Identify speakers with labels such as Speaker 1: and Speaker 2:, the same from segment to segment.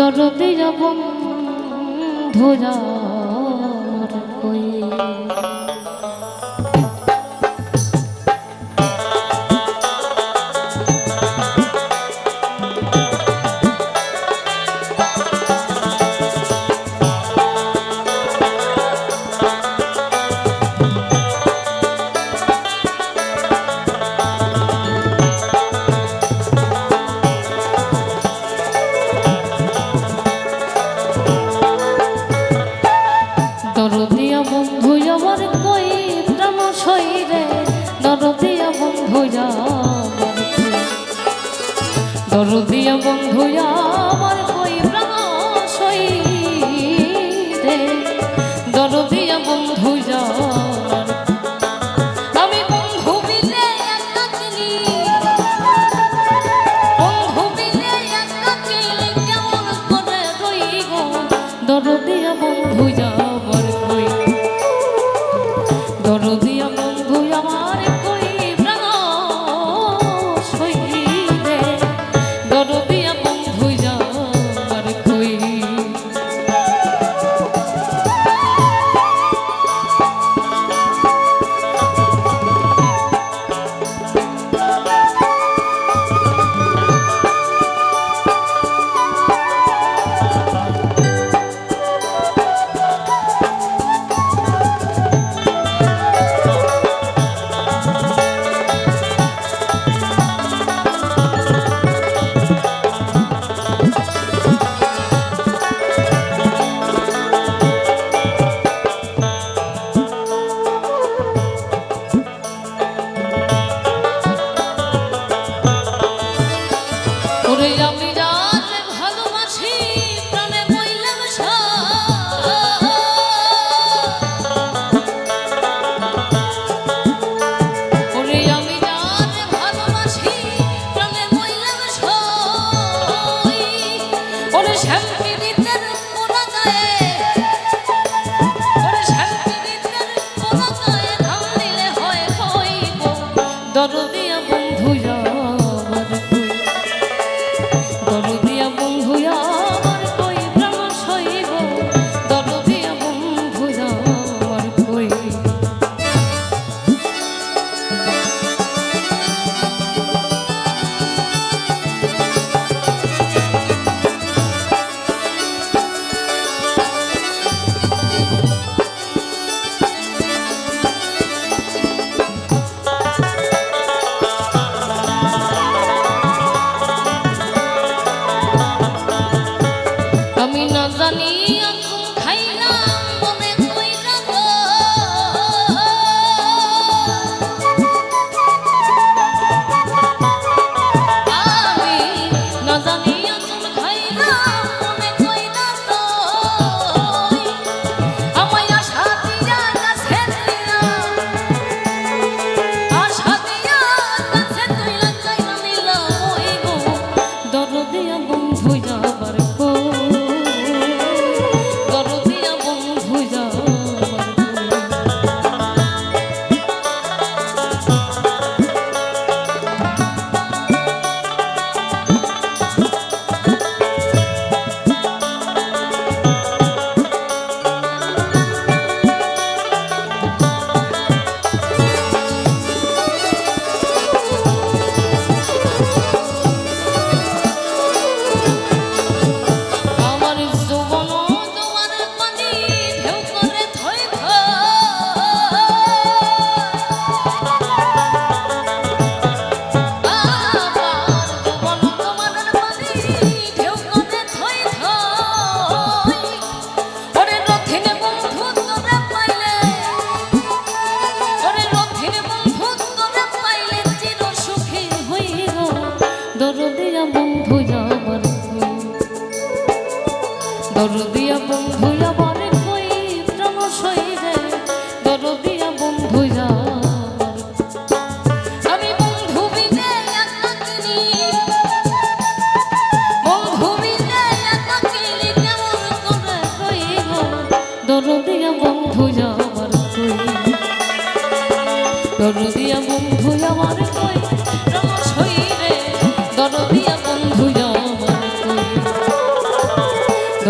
Speaker 1: দরদিয়া বন্ধুরা কই? বন্ধুয়া দরদিয়া বন্ধুয়া আমার কই প্রাণ সই দরদিয়া বন্ধুয়া Thank you.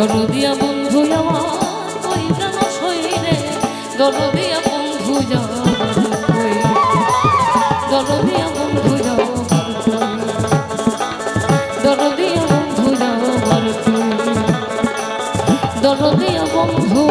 Speaker 1: দরদিয়া বন্ধু দরদিয়া বন্ধু দরদিয়া বন্ধু দরদিয়া বন্ধু